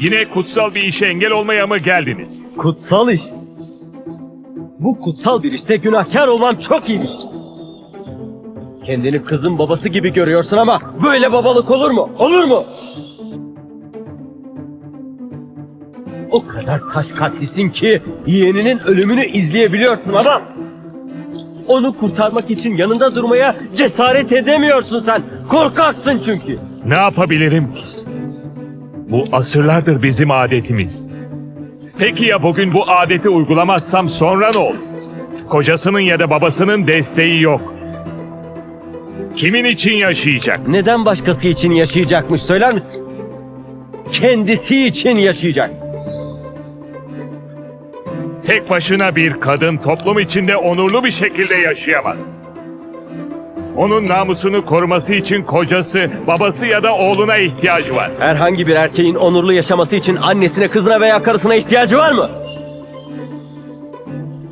Yine kutsal bir işe engel olmaya mı geldiniz? Kutsal iş. Bu kutsal bir işte günahkar olmam çok iyiymiş. Kendini kızın babası gibi görüyorsun ama böyle babalık olur mu? Olur mu? O kadar taş kalplisin ki yeğeninin ölümünü izleyebiliyorsun ama onu kurtarmak için yanında durmaya cesaret edemiyorsun sen. Korkaksın çünkü. Ne yapabilirim ki? Bu asırlardır bizim adetimiz. Peki ya bugün bu adeti uygulamazsam sonra ne olur? Kocasının ya da babasının desteği yok. Kimin için yaşayacak? Neden başkası için yaşayacakmış söyler misin? Kendisi için yaşayacak. Tek başına bir kadın toplum içinde onurlu bir şekilde yaşayamaz. Onun namusunu koruması için kocası, babası ya da oğluna ihtiyacı var. Herhangi bir erkeğin onurlu yaşaması için annesine, kızına veya karısına ihtiyacı var mı?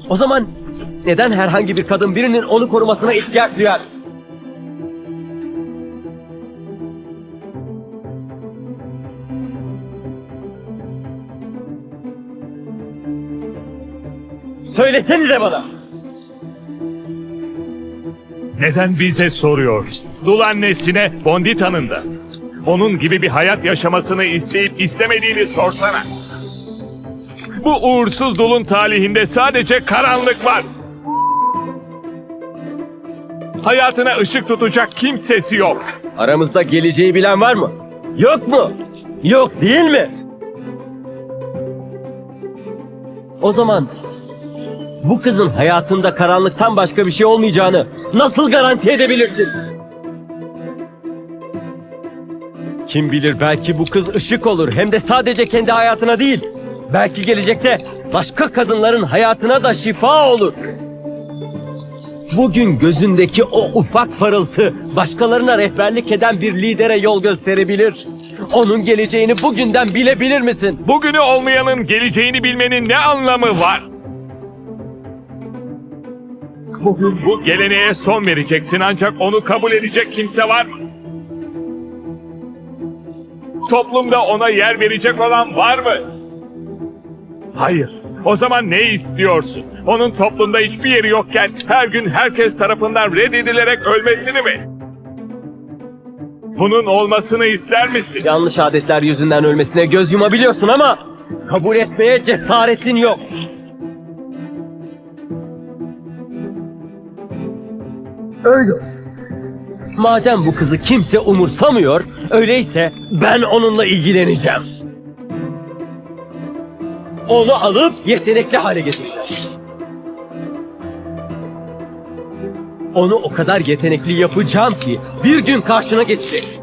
O zaman neden herhangi bir kadın birinin onu korumasına ihtiyaç duyar? Söylesenize bana. Neden bize soruyor? Dul annesine Bondita'nın da. Onun gibi bir hayat yaşamasını isteyip istemediğini sorsana. Bu uğursuz dulun talihinde sadece karanlık var. Hayatına ışık tutacak kimsesi yok. Aramızda geleceği bilen var mı? Yok mu? Yok değil mi? O zaman bu kızın hayatında karanlıktan başka bir şey olmayacağını nasıl garanti edebilirsin? Kim bilir belki bu kız ışık olur hem de sadece kendi hayatına değil. Belki gelecekte başka kadınların hayatına da şifa olur. Bugün gözündeki o ufak parıltı başkalarına rehberlik eden bir lidere yol gösterebilir. Onun geleceğini bugünden bilebilir misin? Bugünü olmayanın geleceğini bilmenin ne anlamı var? Bugün bu geleneğe son vereceksin ancak onu kabul edecek kimse var mı? Toplumda ona yer verecek olan var mı? Hayır. O zaman ne istiyorsun? Onun toplumda hiçbir yeri yokken her gün herkes tarafından reddedilerek ölmesini mi? Bunun olmasını ister misin? Yanlış adetler yüzünden ölmesine göz yumabiliyorsun ama kabul etmeye cesaretin yok. Öyle olsun. Madem bu kızı kimse umursamıyor, öyleyse ben onunla ilgileneceğim. Onu alıp yetenekli hale getireceğim. Onu o kadar yetenekli yapacağım ki bir gün karşına geçecek.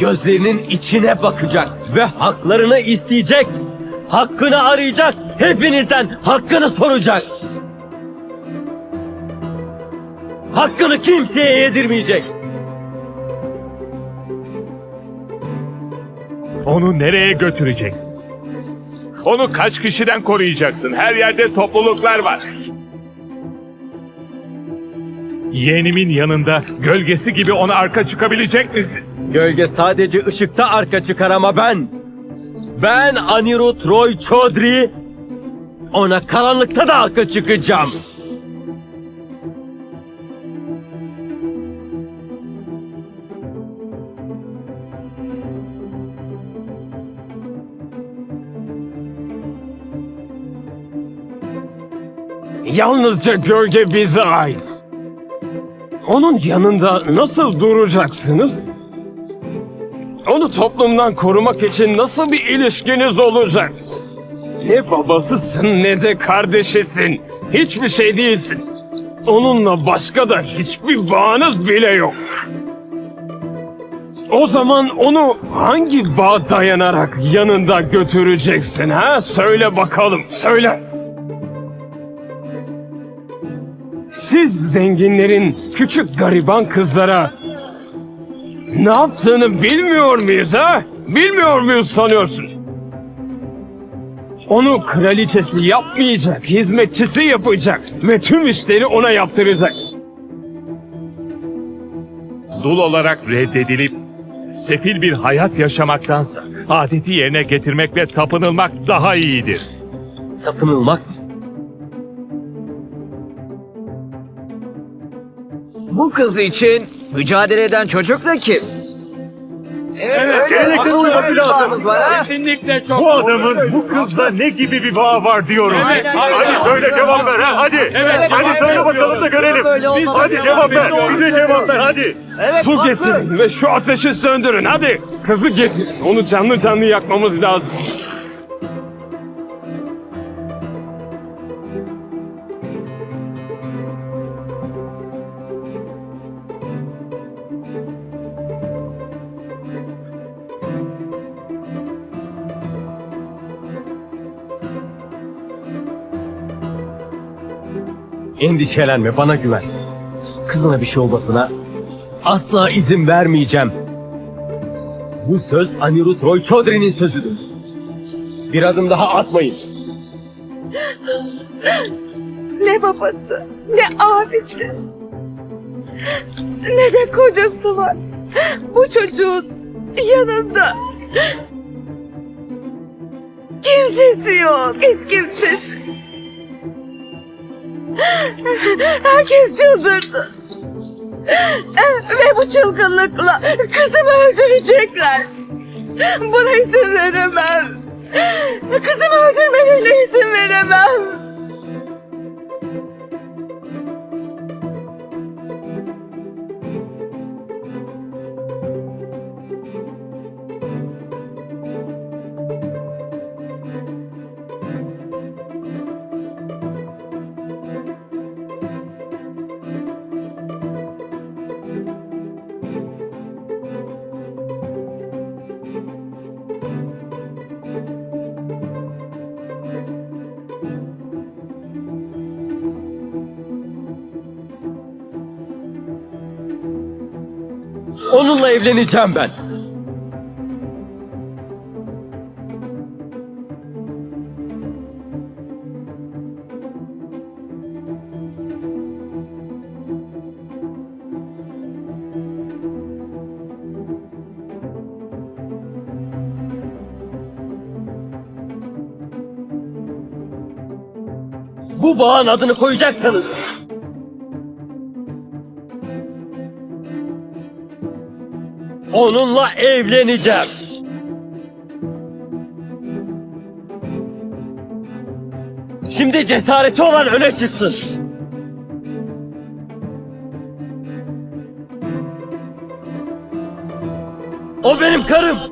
Gözlerinin içine bakacak ve haklarını isteyecek. Hakkını arayacak. Hepinizden hakkını soracak. Hakkını kimseye yedirmeyecek. Onu nereye götüreceksin? Onu kaç kişiden koruyacaksın? Her yerde topluluklar var. Yeğenimin yanında gölgesi gibi ona arka çıkabilecek misin? Gölge sadece ışıkta arka çıkar ama ben... Ben Anirudh Roy Chaudhry... Ona karanlıkta da arka çıkacağım. Yalnızca gölge bize ait. Onun yanında nasıl duracaksınız? Onu toplumdan korumak için nasıl bir ilişkiniz olacak? Ne babasısın ne de kardeşisin. Hiçbir şey değilsin. Onunla başka da hiçbir bağınız bile yok. O zaman onu hangi bağ dayanarak yanında götüreceksin ha? Söyle bakalım, söyle. Siz zenginlerin küçük gariban kızlara ne yaptığını bilmiyor muyuz ha? Bilmiyor muyuz sanıyorsun? Onu kraliçesi yapmayacak, hizmetçisi yapacak ve tüm işleri ona yaptıracak. Dul olarak reddedilip Sefil bir hayat yaşamaktansa adeti yerine getirmek ve tapınılmak daha iyidir. Tapınılmak mı? Bu kız için mücadele eden çocuk da kim? Evet, gelecekte olması lazım. Var, ha? Kesinlikle çok Bu adamın bu kızla ne gibi bir bağı var diyorum. Evet, hadi söyle cevap ver ha hadi. Evet, hadi söyle bakalım da görelim. Böyle olmaz. Hadi cevap ver. Bize cevap ver hadi. Su getirin ve şu ateşi söndürün hadi. Kızı getirin. Onu canlı canlı yakmamız lazım. Endişelenme bana güven. Kızına bir şey olmasına asla izin vermeyeceğim. Bu söz Anirudh Roy Chaudhry'nin sözüdür. Bir adım daha atmayın. Ne babası, ne abisi, ne de kocası var. Bu çocuğun yanında kimsesi yok, hiç kimsesi. Herkes çıldırdı. Ve bu çılgınlıkla kızımı öldürecekler. Buna izin veremem. Evleneceğim ben. Bu bağın adını koyacaksanız Onunla evleneceğim. Şimdi cesareti olan öne çıksın. O benim karım.